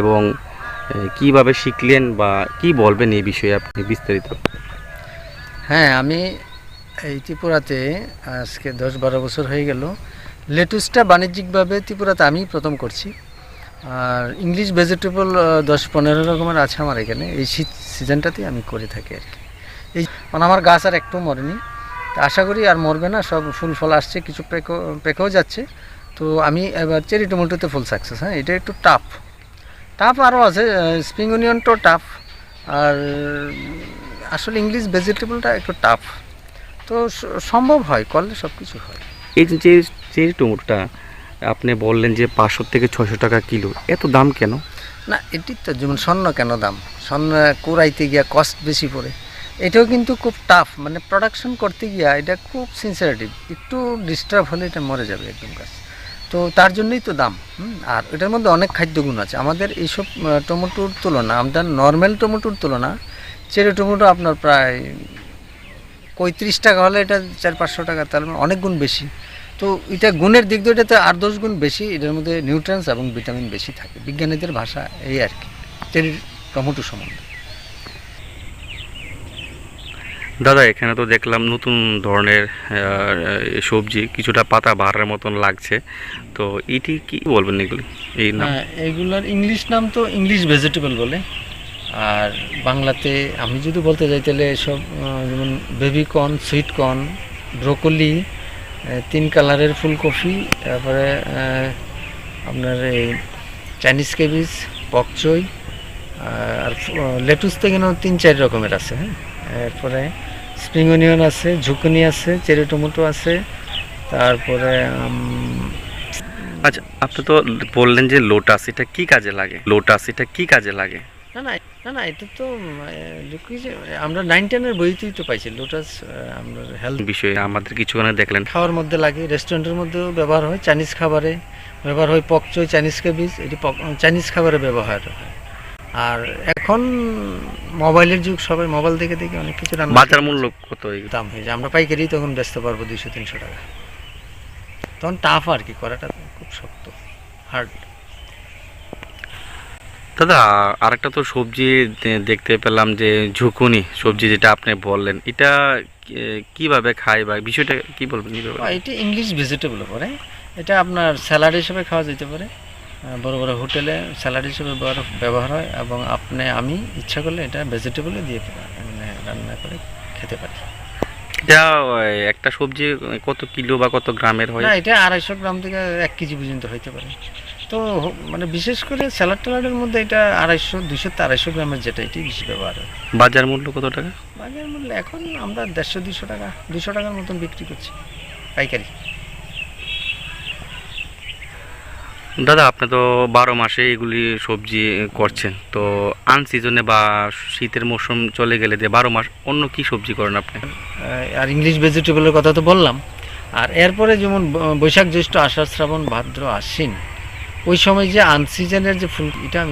এবং কীভাবে শিখলেন বা কি বলবেন এই বিষয়ে আপনি বিস্তারিত? হ্যাঁ আমি এই ত্রিপুরাতে আজকে দশ বারো বছর হয়ে গেল। লেটুসটা বাণিজ্যিকভাবে ত্রিপুরাতে আমি প্রথম করছি। আর ইংলিশ ভেজিটেবল দশ পনেরো রকমের আছে আমার এখানে। এই শীত সিজনটাতেই আমি করে থাকি আর কি। এই মানে আমার গাছ আর একটু মরেনি। তা আশা করি আর মরবে না, সব ফুল ফল আসছে, কিছু পেকেও পেকেও যাচ্ছে। তো আমি এবার চেরি টমেটোতে ফুল সাকসেস হ্যাঁ এটা একটু টাফ টাফ আরও আছে স্প্রিং অনিয়নটাও টাফ আর আসলে ইংলিশ ভেজিটেবলটা একটু টাফ তো সম্ভব হয় করলে সব কিছু হয়। এই যে যে টমেটোটা আপনি বললেন যে পাঁচশো থেকে ছয়শো টাকা কিলো এত দাম কেন? না এটি তো যেমন স্বর্ণ কেন দাম? স্বর্ণ কুড়াইতে গিয়া কস্ট বেশি পড়ে। এটাও কিন্তু খুব টাফ মানে প্রোডাকশন করতে গিয়া এটা খুব সিনসিয়ারিটিভ একটু ডিস্টার্ব হলে এটা মরে যাবে একদম গাছ। তো তার জন্যই তো দাম আর এটার মধ্যে অনেক খাদ্যগুণ আছে। আমাদের এইসব টমেটোর তুলনা, আমাদের নর্মাল টমেটোর তুলনা, চেরি টমেটো আপনার প্রায় পঁয়ত্রিশ টাকা হলে এটা চার পাঁচশো টাকা, তার মানে অনেক গুণ বেশি। তো এটা গুণের দিক দিয়ে এটাতে আট দশ গুণ বেশি, এটার মধ্যে নিউট্রিয়েন্টস এবং ভিটামিন বেশি থাকে। বিজ্ঞানীদের ভাষা এই আর কি চেরি টমেটো সম্বন্ধে। দাদা এখানে তো দেখলাম নতুন ধরনের সবজি কিছুটা পাতা বাহারের মতন লাগছে। তো এটি কি বলবেন এগুলি? এই নাম? হ্যাঁ এইগুলোর ইংলিশ নাম তো ইংলিশ ভেজিটেবল বলে। আর বাংলাতে আমি যদি বলতে যাই তাহলে আহ, যেমন baby corn sweet corn broccoli তিন কালারের ফুলকপি তারপরে আপনার এই চাইনিজ কেবিজ পকচই আর লেটুস তো এখানে তিন চার রকমের আছে হ্যাঁ? এরপরে স্প্রিং অনিয়ন আছে ঝুকুনি আছে চেরি টমেটো আছে তারপরে আচ্ছা আপনি তো বললেন যে লোটাস এটা কি কাজে লাগে? লোটাস এটা কি কাজে লাগে? না না না না এটা তো আমরা নাইন টেনের বইতেই তো পাইছি লোটাস আমরা হেলথ বিষয়ে আমাদের কিছুক্ষণে দেখলেন। খাওয়ার মধ্যে লাগে রেস্টুরেন্টের মধ্যেও ব্যবহার হয় চাইনিজ খাবারে ব্যবহার হয় পকচই চাইনিজ কেবিজ এটি চাইনিজ খাবারে ব্যবহার হয়। আর এখন মোবাইলের যুগ সবাই মোবাইল দেখে দেখে অনেক কিছু রান্না বাজার মূল্য কত দাম হয়ে যায়। আমরা পাইকারি তখন বেচতে পারব দুইশো তিনশো টাকা। তখন টাফ আর কি করাটা খুব শক্ত হার্ড দাদা আরেকটা তো সবজি দেখতে পেলাম যে ঝুকুনি সবজি যেটা আপনি বললেন এটা কীভাবে খায় বা বিষয়টা কি বলবেন? এটা ইংলিশ ভেজিটেবল পরে এটা আপনার স্যালাড হিসেবে খাওয়া যেতে পারে। বড় বড় হোটেলে স্যালাড হিসেবে ব্যবহার- হয় এবং আপনি আমি ইচ্ছা করলে এটা ভেজিটেবলে দিয়ে মানে রান্না করে খেতে পারি। এটা একটা সবজি কত কিলো বা কত গ্রামের হয়? না এটা আড়াইশো গ্রাম থেকে এক কেজি পর্যন্ত হইতে পারে। তো মানে বিশেষ করে স্যালাড ট্যালাডের মধ্যে এটা আড়াইশো দুশো তো আড়াইশো গ্রামের যেটা এটি বেশি ব্যবহার হয়। বাজার মূল্য কত টাকা? বাজার মূল্য এখন আমরা দেড়শো দুশো টাকা দুশো টাকার মতন বিক্রি করছি পাইকারি। দাদা, আপনি তো বারো মাসে এগুলি সবজি করছেন। তো আনসিজনে বা শীতের মৌসুম চলে গেলে যে বারো মাস অন্য কি সবজি করেন আপনি? আর ইংলিশ ভেজিটেবলের কথা তো বললাম। আর এরপরে যেমন বৈশাখ জ্যৈষ্ঠ, আষাঢ় শ্রাবণ, ভাদ্র, আশ্বিন, ওই সময় যে আনসিজনের যে ফুল, এটা আমি